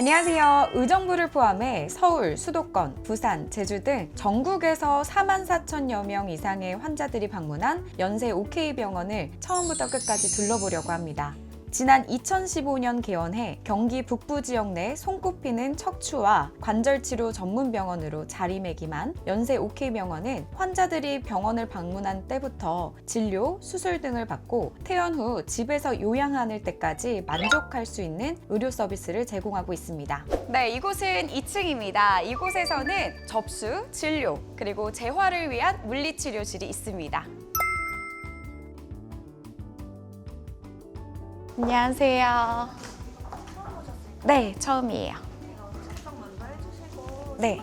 안녕하세요. 의정부를 포함해 서울, 수도권, 부산, 제주 등 전국에서 4만 4천여 명 이상의 환자들이 방문한 연세 OK 병원을 처음부터 끝까지 둘러보려고 합니다. 지난 2015년 개원해 경기 북부 지역 내 손꼽히는 척추와 관절 치료 전문 병원으로 자리매김한 연세 OK 병원은 환자들이 병원을 방문한 때부터 진료, 수술 등을 받고 퇴원 후 집에서 요양하는 때까지 만족할 수 있는 의료 서비스를 제공하고 있습니다. 네, 이곳은 2층입니다. 이곳에서는 접수, 진료, 그리고 재활을 위한 물리치료실이 있습니다. 안녕하세요. 네, 처음이에요. 네.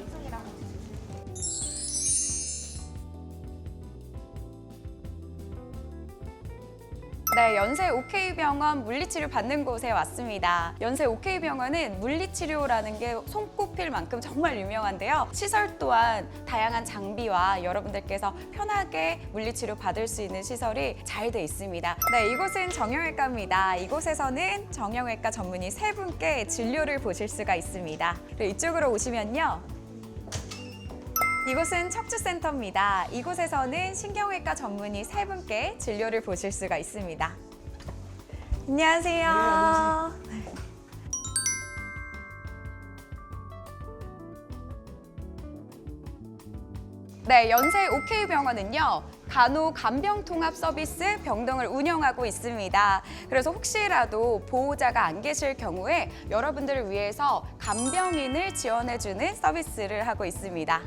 네, 연세 OK병원 물리치료 받는 곳에 왔습니다. 연세 OK병원은 물리치료라는 게 손꼽힐 만큼 정말 유명한데요. 시설 또한 다양한 장비와 여러분들께서 편하게 물리치료 받을 수 있는 시설이 잘 돼 있습니다. 네, 이곳은 정형외과입니다. 이곳에서는 정형외과 전문의 세 분께 진료를 보실 수가 있습니다. 그리고 이쪽으로 오시면요. 이곳은 척추센터입니다. 이곳에서는 신경외과 전문의 세 분께 진료를 보실 수가 있습니다. 안녕하세요. 네, 연세 OK병원은요. 간호 간병 통합 서비스 병동을 운영하고 있습니다. 그래서 혹시라도 보호자가 안 계실 경우에 여러분들을 위해서 간병인을 지원해주는 서비스를 하고 있습니다.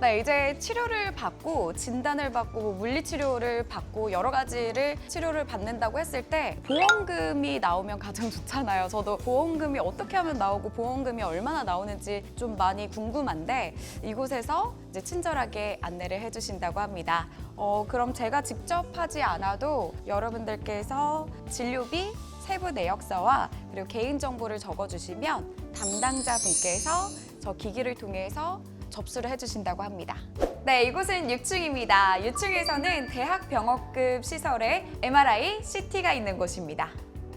네, 이제 치료를 받고 진단을 받고 뭐 물리치료를 받고 여러 가지를 치료를 받는다고 했을 때 보험금이 나오면 가장 좋잖아요. 저도 보험금이 어떻게 하면 나오고 보험금이 얼마나 나오는지 좀 많이 궁금한데 이곳에서 이제 친절하게 안내를 해주신다고 합니다. 어, 그럼 제가 직접 하지 않아도 여러분들께서 진료비 세부 내역서와 그리고 개인 정보를 적어주시면 담당자 분께서 저 기기를 통해서 접수를 해주신다고 합니다. 네, 이곳은 6층입니다. 6층에서는 대학 병원급 시설에 MRI, CT가 있는 곳입니다.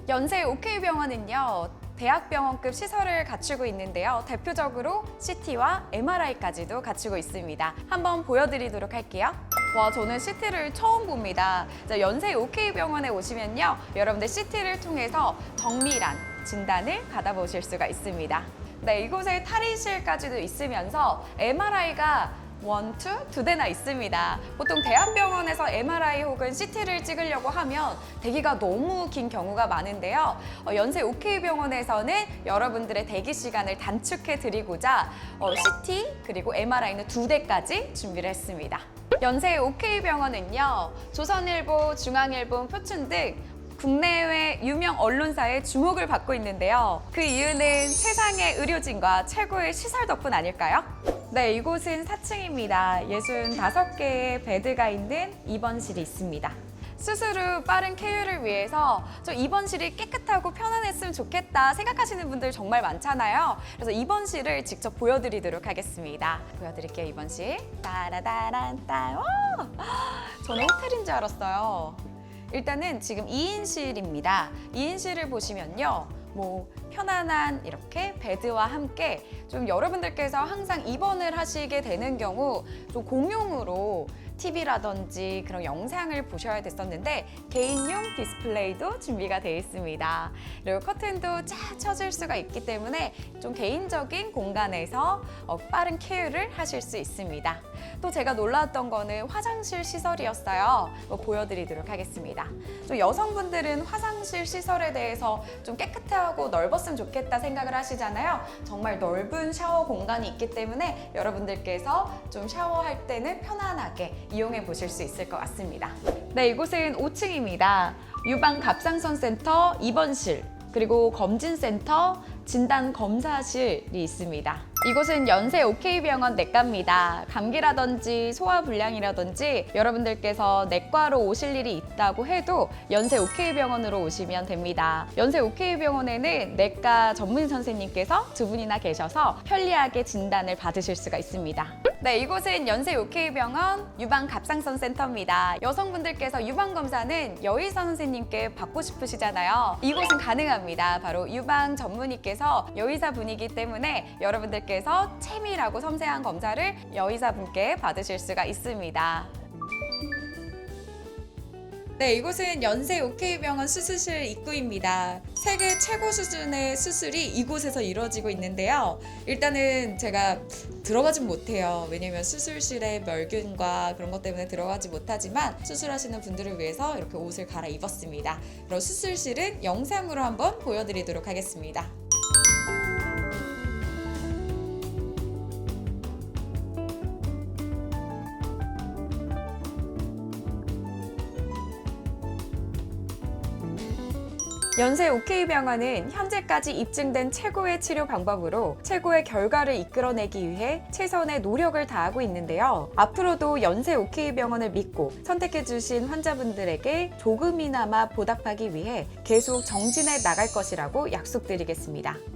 연세 OK병원은요, 대학병원급 시설을 갖추고 있는데요. 대표적으로 CT와 MRI까지도 갖추고 있습니다. 한번 보여드리도록 할게요. 와, 저는 CT를 처음 봅니다. 자, 연세 OK병원에 오시면요. 여러분들 CT를 통해서 정밀한 진단을 받아보실 수가 있습니다. 네, 이곳에 탈의실까지도 있으면서 MRI가 원, 투, 두 대나 있습니다. 보통 대학병원에서 MRI 혹은 CT를 찍으려고 하면 대기가 너무 긴 경우가 많은데요. 어, 연세 OK병원에서는 여러분들의 대기 시간을 단축해 드리고자 어, CT 그리고 MRI는 두 대까지 준비를 했습니다. 연세 OK병원은요, 조선일보, 중앙일보, 표춘 등 국내외 유명 언론사의 주목을 받고 있는데요. 그 이유는 세상의 의료진과 최고의 시설 덕분 아닐까요? 네, 이곳은 4층입니다. 65개의 베드가 있는 입원실이 있습니다. 수술 후 빠른 쾌유를 위해서 저 입원실이 깨끗하고 편안했으면 좋겠다 생각하시는 분들 정말 많잖아요. 그래서 입원실을 직접 보여드리도록 하겠습니다. 보여드릴게요, 입원실. 따라다란따. 와! 저는 호텔인 줄 알았어요. 일단은 지금 2인실입니다. 2인실을 보시면요. 뭐 편안한 이렇게 베드와 함께 좀 여러분들께서 항상 입원을 하시게 되는 경우 좀 공용으로 TV라든지 그런 영상을 보셔야 됐었는데 개인용 디스플레이도 준비가 되어 있습니다. 그리고 커튼도 쫙 쳐줄 수가 있기 때문에 좀 개인적인 공간에서 어, 빠른 케어를 하실 수 있습니다. 또 제가 놀라웠던 거는 화장실 시설이었어요. 뭐 보여드리도록 하겠습니다. 좀 여성분들은 화장실 시설에 대해서 좀 깨끗하고 넓었 으면 좋겠다 생각을 하시잖아요. 정말 넓은 샤워 공간이 있기 때문에 여러분들께서 좀 샤워할 때는 편안하게 이용해 보실 수 있을 것 같습니다. 네, 이곳은 5층입니다. 유방 갑상선 센터 입원실 그리고 검진센터 진단 검사실이 있습니다. 이곳은 연세 OK병원 내과입니다. 감기라든지 소화불량이라든지 여러분들께서 내과로 오실 일이 있다고 해도 연세 OK병원으로 오시면 됩니다. 연세 OK병원에는 내과 전문 선생님께서 두 분이나 계셔서 편리하게 진단을 받으실 수가 있습니다. 네, 이곳은 연세 OK병원 유방 갑상선 센터입니다. 여성분들께서 유방 검사는 여의사 선생님께 받고 싶으시잖아요. 이곳은 가능합니다. 바로 유방 전문의께서 위해서 여의사 분이기 때문에 여러분들께서 채미라고 섬세한 검사를 여의사 분께 받으실 수가 있습니다. 네, 이곳은 연세 OK병원 수술실 입구입니다. 세계 최고 수준의 수술이 이곳에서 이루어지고 있는데요. 일단은 제가 들어가진 못해요. 왜냐면 수술실에 멸균과 그런 것 때문에 들어가지 못하지만 수술하시는 분들을 위해서 이렇게 옷을 갈아입었습니다. 그럼 수술실은 영상으로 한번 보여드리도록 하겠습니다. 연세 OK병원은 현재까지 입증된 최고의 치료 방법으로 최고의 결과를 이끌어내기 위해 최선의 노력을 다하고 있는데요. 앞으로도 연세 OK병원을 믿고 선택해주신 환자분들에게 조금이나마 보답하기 위해 계속 정진해 나갈 것이라고 약속드리겠습니다.